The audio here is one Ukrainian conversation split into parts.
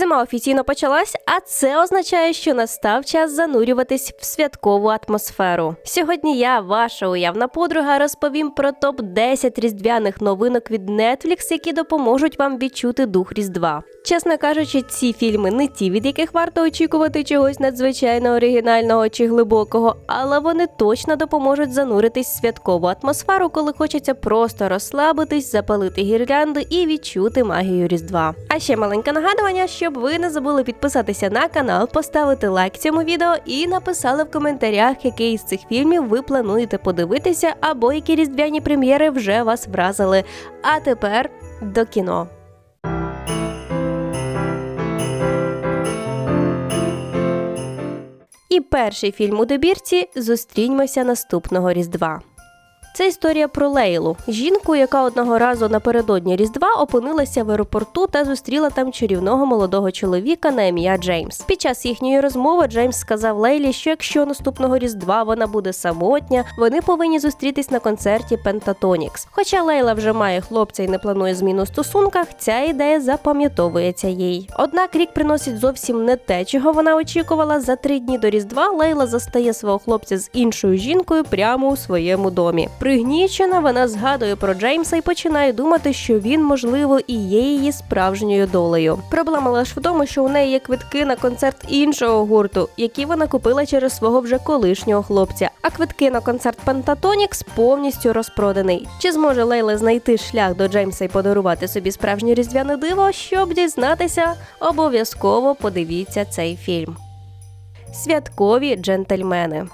Зима офіційно почалась, а це означає, що настав час занурюватись в святкову атмосферу. Сьогодні я, ваша уявна подруга, розповім про топ 10 різдвяних новинок від Netflix, які допоможуть вам відчути дух Різдва. Чесно кажучи, ці фільми не ті, від яких варто очікувати чогось надзвичайно оригінального чи глибокого, але вони точно допоможуть зануритись в святкову атмосферу, коли хочеться просто розслабитись, запалити гірлянди і відчути магію Різдва. А ще маленьке нагадування, щоб ви не забули підписатися на канал, поставити лайк цьому відео і написали в коментарях, який з цих фільмів ви плануєте подивитися, або які різдвяні прем'єри вже вас вразили. А тепер до кіно. І перший фільм у добірці Зустріньмося наступного Різдва. Це історія про Лейлу, жінку, яка одного разу напередодні Різдва опинилася в аеропорту та зустріла там чарівного молодого чоловіка на ім'я Джеймс. Під час їхньої розмови Джеймс сказав Лейлі, що якщо наступного Різдва вона буде самотня, вони повинні зустрітись на концерті Пентатонікс. Хоча Лейла вже має хлопця і не планує зміну стосунках, ця ідея запам'ятовується їй. Однак рік приносить зовсім не те, чого вона очікувала. За три дні до Різдва Лейла застає свого хлопця з іншою жінкою прямо у своєму домі. Пригнічена, вона згадує про Джеймса і починає думати, що він, можливо, і є її справжньою долею. Проблема лише в тому, що у неї є квитки на концерт іншого гурту, які вона купила через свого вже колишнього хлопця. А квитки на концерт Пентатонікс повністю розпроданий. Чи зможе Лейла знайти шлях до Джеймса і подарувати собі справжнє різдвяне диво? Щоб дізнатися, обов'язково подивіться цей фільм. Святкові джентльмени.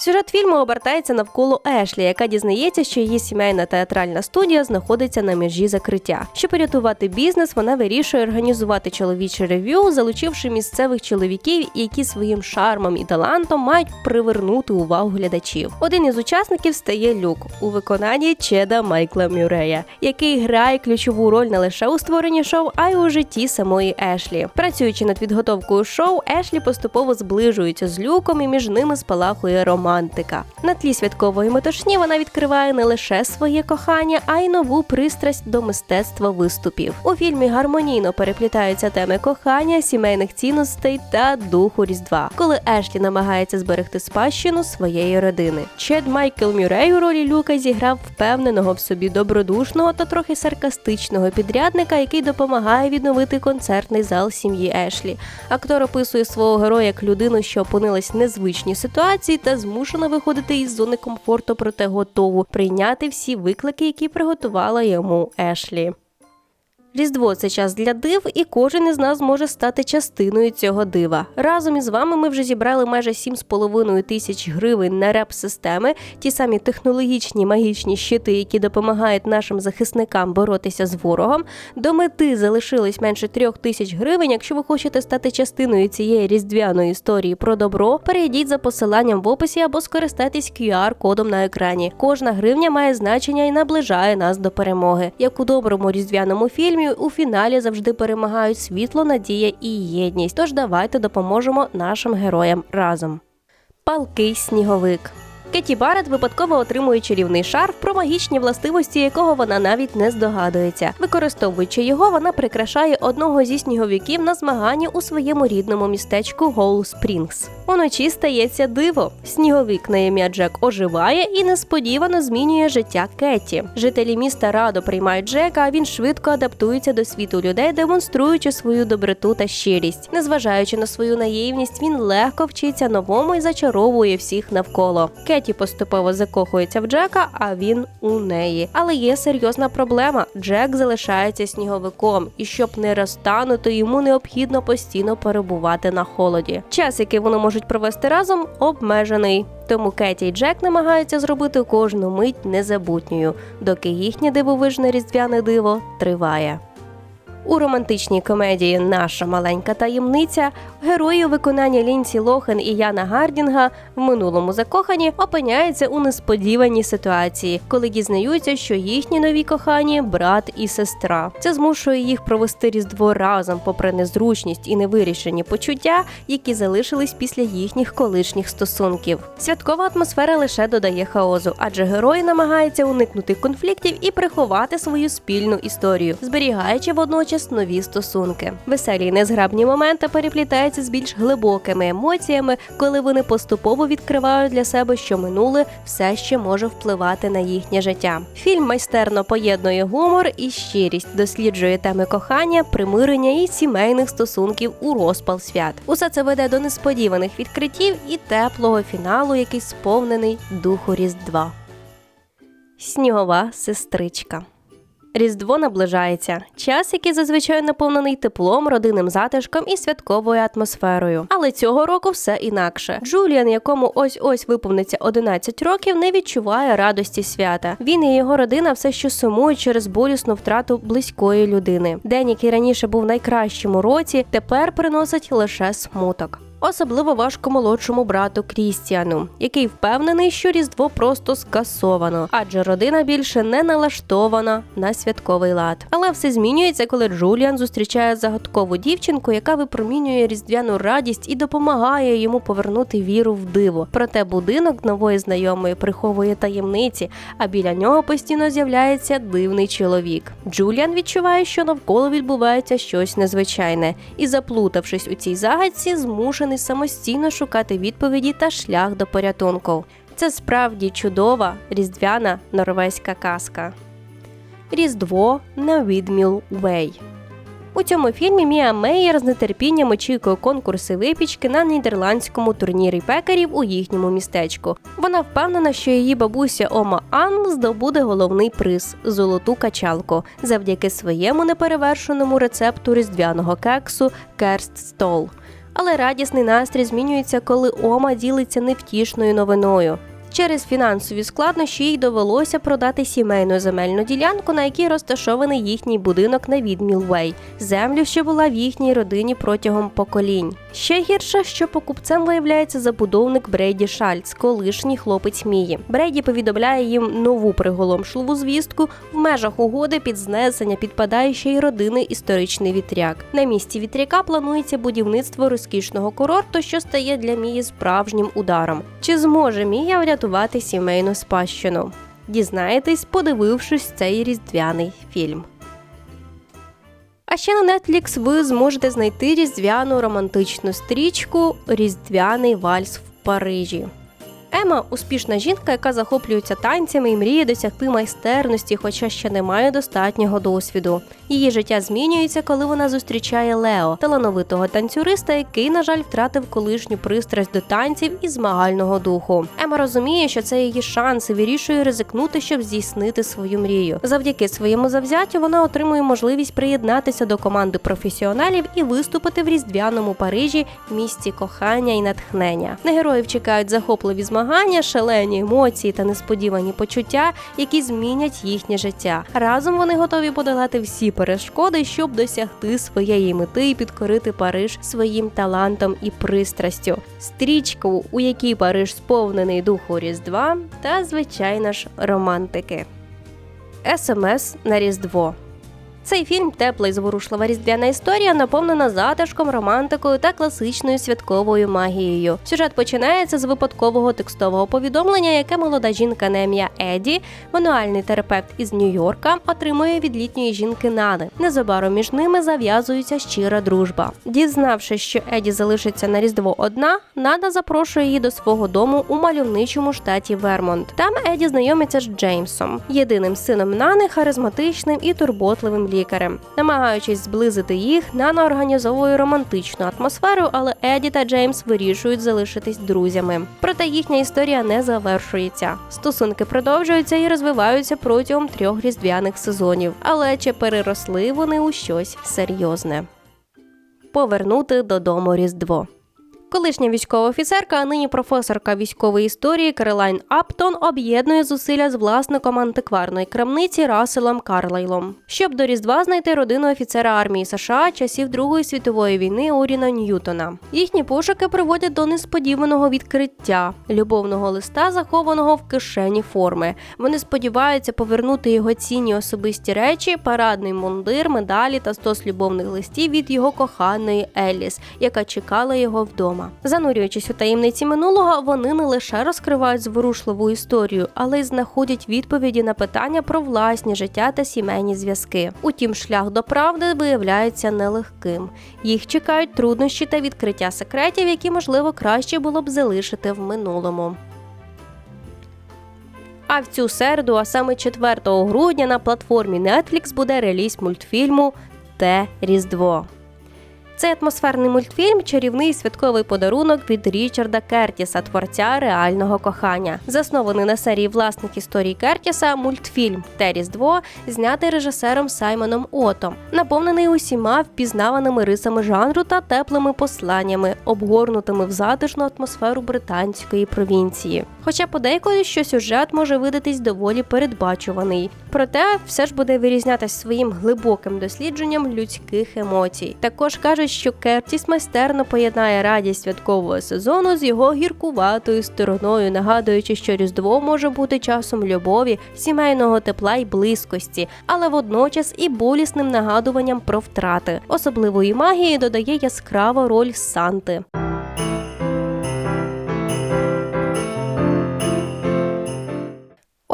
Сюжет фільму обертається навколо Ешлі, яка дізнається, що її сімейна театральна студія знаходиться на межі закриття. Щоб порятувати бізнес, вона вирішує організувати чоловіче рев'ю, залучивши місцевих чоловіків, які своїм шармом і талантом мають привернути увагу глядачів. Один із учасників стає Люк у виконанні Чеда Майкла Мюрея, який грає ключову роль не лише у створенні шоу, а й у житті самої Ешлі. Працюючи над підготовкою шоу, Ешлі поступово зближується з Люком і між ними спалахує роман романтика. На тлі святкової метушні вона відкриває не лише своє кохання, а й нову пристрасть до мистецтва виступів. У фільмі гармонійно переплітаються теми кохання, сімейних цінностей та духу різдва, коли Ешлі намагається зберегти спадщину своєї родини. Чед Майкл Мюррей у ролі Люка зіграв впевненого в собі добродушного та трохи саркастичного підрядника, який допомагає відновити концертний зал сім'ї Ешлі. Актор описує свого героя як людину, що опинилась в незвичній ситуації та змушена змушена виходити із зони комфорту, проте готову прийняти всі виклики, які приготувала йому Ешлі. Різдво це час для див, і кожен із нас може стати частиною цього дива. Разом із вами ми вже зібрали майже 7,5 тисяч гривень на реп-системи, ті самі технологічні магічні щити, які допомагають нашим захисникам боротися з ворогом. До мети залишилось менше трьох тисяч гривень. Якщо ви хочете стати частиною цієї різдвяної історії про добро, перейдіть за посиланням в описі або скористайтесь QR-кодом на екрані. Кожна гривня має значення і наближає нас до перемоги. Як у доброму різдвяному фільмі у фіналі завжди перемагають світло, надія і єдність. Тож давайте допоможемо нашим героям разом. Палкий сніговик. Кеті Барет випадково отримує чарівний шарф, про магічні властивості якого вона навіть не здогадується. Використовуючи його, вона прикрашає одного зі сніговиків на змаганні у своєму рідному містечку Гоу Спрінгс. Уночі стається диво. Сніговик на ім'я Джек оживає і несподівано змінює життя Кеті. Жителі міста радо приймають Джека, а він швидко адаптується до світу людей, демонструючи свою доброту та щирість. Незважаючи на свою наївність, він легко вчиться новому і зачаровує всіх навколо. Кеті поступово закохується в Джека, а він у неї. Але є серйозна проблема: Джек залишається сніговиком, і щоб не розтанути, йому необхідно постійно перебувати на холоді. Час, який вони можуть провести разом, обмежений. Тому Кеті і Джек намагаються зробити кожну мить незабутньою, доки їхнє дивовижне різдвяне диво триває. У романтичній комедії Наша маленька таємниця герої у виконанні Лінсі Лохен і Яна Гардінга в минулому закохані опиняються у несподіваній ситуації, коли дізнаються, що їхні нові кохані брат і сестра. Це змушує їх провести різдво разом, попри незручність і невирішені почуття, які залишились після їхніх колишніх стосунків. Святкова атмосфера лише додає хаозу, адже герої намагаються уникнути конфліктів і приховати свою спільну історію, зберігаючи водночас нові стосунки. Веселі й незграбні моменти переплітаються з більш глибокими емоціями, коли вони поступово відкривають для себе, що минуле все ще може впливати на їхнє життя. Фільм майстерно поєднує гумор і щирість, досліджує теми кохання, примирення і сімейних стосунків у розпал свят. Усе це веде до несподіваних відкриттів і теплого фіналу, який сповнений духу Різдва. Снігова сестричка. Різдво наближається. Час, який зазвичай наповнений теплом, родинним затишком і святковою атмосферою. Але цього року все інакше. Джуліан, якому ось ось виповниться 11 років, не відчуває радості свята. Він і його родина все ще сумують через болісну втрату близької людини. День, який раніше був найкращим у році, тепер приносить лише смуток. Особливо важко молодшому брату Крістіану, який впевнений, що Різдво просто скасовано, адже родина більше не налаштована на святковий лад. Але все змінюється, коли Джуліан зустрічає загадкову дівчинку, яка випромінює різдвяну радість і допомагає йому повернути віру в диво. Проте будинок нової знайомої приховує таємниці, а біля нього постійно з'являється дивний чоловік. Джуліан відчуває, що навколо відбувається щось незвичайне, і, заплутавшись у цій загадці, змушений самостійно шукати відповіді та шлях до порятунку. Це справді чудова різдвяна норвезька казка. Різдво на Відміл Вей. У цьому фільмі Мія Мейєр з нетерпінням очікує конкурси випічки на нідерландському турнірі пекарів у їхньому містечку. Вона впевнена, що її бабуся Ома Ан здобуде головний приз золоту качалку завдяки своєму неперевершеному рецепту різдвяного кексу Керст Стол. Але радісний настрій змінюється, коли Ома ділиться невтішною новиною. Через фінансові складнощі їй довелося продати сімейну земельну ділянку, на якій розташований їхній будинок на Відмілвей, землю, що була в їхній родині протягом поколінь. Ще гірше, що покупцем виявляється забудовник Брейді Шальц, колишній хлопець Мії. Брейді повідомляє їм нову приголомшливу звістку. В межах угоди під знесення підпадає ще й родинний історичний вітряк. На місці вітряка планується будівництво розкішного курорту, що стає для Мії справжнім ударом. Чи зможе Мія врятувати сімейну спадщину? Дізнаєтесь, подивившись цей різдвяний фільм. А ще на Netflix ви зможете знайти різдвяну романтичну стрічку Різдвяний вальс в Парижі. Ема успішна жінка, яка захоплюється танцями і мріє досягти майстерності, хоча ще не має достатнього досвіду. Її життя змінюється, коли вона зустрічає Лео, талановитого танцюриста, який, на жаль, втратив колишню пристрасть до танців і змагального духу. Ема розуміє, що це її шанс і вирішує ризикнути, щоб здійснити свою мрію. Завдяки своєму завзяттю вона отримує можливість приєднатися до команди професіоналів і виступити в різдвяному Парижі, місці кохання і натхнення. На героїв чекають захопливі змагання, шалені емоції та несподівані почуття, які змінять їхнє життя. Разом вони готові подолати всі перешкоди, щоб досягти своєї мети і підкорити Париж своїм талантом і пристрастю. Стрічку, у якій Париж сповнений духу Різдва, та звичайно ж романтики. СМС на Різдво. Цей фільм тепла і зворушлива різдвяна історія, наповнена затишком, романтикою та класичною святковою магією. Сюжет починається з випадкового текстового повідомлення, яке молода жінка на ім'я Еді, мануальний терапевт із Нью-Йорка, отримує від літньої жінки Нани. Незабаром між ними зав'язується щира дружба. Дізнавшись, що Еді залишиться на різдво одна, Нада запрошує її до свого дому у мальовничому штаті Вермонт. Там Еді знайомиться з Джеймсом, єдиним сином Нани, харизматичним і турботливим лікарем. Намагаючись зблизити їх, Нана організовує романтичну атмосферу, але Еді та Джеймс вирішують залишитись друзями. Проте їхня історія не завершується. Стосунки продовжуються і розвиваються протягом трьох різдвяних сезонів. Але чи переросли вони у щось серйозне? Повернути додому Різдво. Колишня військова офіцерка, а нині професорка військової історії Каролайн Аптон об'єднує зусилля з власником антикварної крамниці Раселом Карлайлом, щоб до Різдва знайти родину офіцера армії США часів Другої світової війни Оріна Ньютона. Їхні пошуки приводять до несподіваного відкриття любовного листа, захованого в кишені форми. Вони сподіваються повернути його цінні особисті речі, парадний мундир, медалі та стос любовних листів від його коханої Еліс, яка чекала його вдома. Вдома. Занурюючись у таємниці минулого, вони не лише розкривають зворушливу історію, але й знаходять відповіді на питання про власні життя та сімейні зв'язки. Утім, шлях до правди виявляється нелегким. Їх чекають труднощі та відкриття секретів, які можливо краще було б залишити в минулому. А в цю середу, а саме 4 грудня, на платформі Netflix буде реліз мультфільму Те Різдво. Цей атмосферний мультфільм чарівний святковий подарунок від Річарда Кертіса, творця реального кохання. Заснований на серії власних історій Кертіса, мультфільм Те Різдво знятий режисером Саймоном Отом, наповнений усіма впізнаваними рисами жанру та теплими посланнями, обгорнутими в затишну атмосферу британської провінції. Хоча подейкують, що сюжет може видатись доволі передбачуваний, проте все ж буде вирізнятися своїм глибоким дослідженням людських емоцій. Також кажуть, що Кертіс майстерно поєднає радість святкового сезону з його гіркуватою стороною, нагадуючи, що Різдво може бути часом любові, сімейного тепла й близькості, але водночас і болісним нагадуванням про втрати. Особливої магії додає яскрава роль Санти.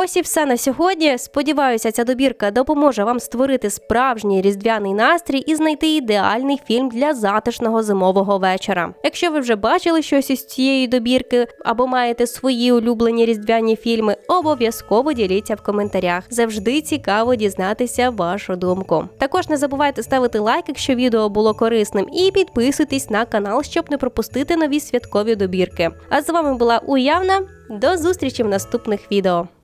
Ось і все на сьогодні. Сподіваюся, ця добірка допоможе вам створити справжній різдвяний настрій і знайти ідеальний фільм для затишного зимового вечора. Якщо ви вже бачили щось із цієї добірки або маєте свої улюблені різдвяні фільми, обов'язково діліться в коментарях. Завжди цікаво дізнатися вашу думку. Також не забувайте ставити лайк, якщо відео було корисним, і підписуйтесь на канал, щоб не пропустити нові святкові добірки. А з вами була Уявна. До зустрічі в наступних відео.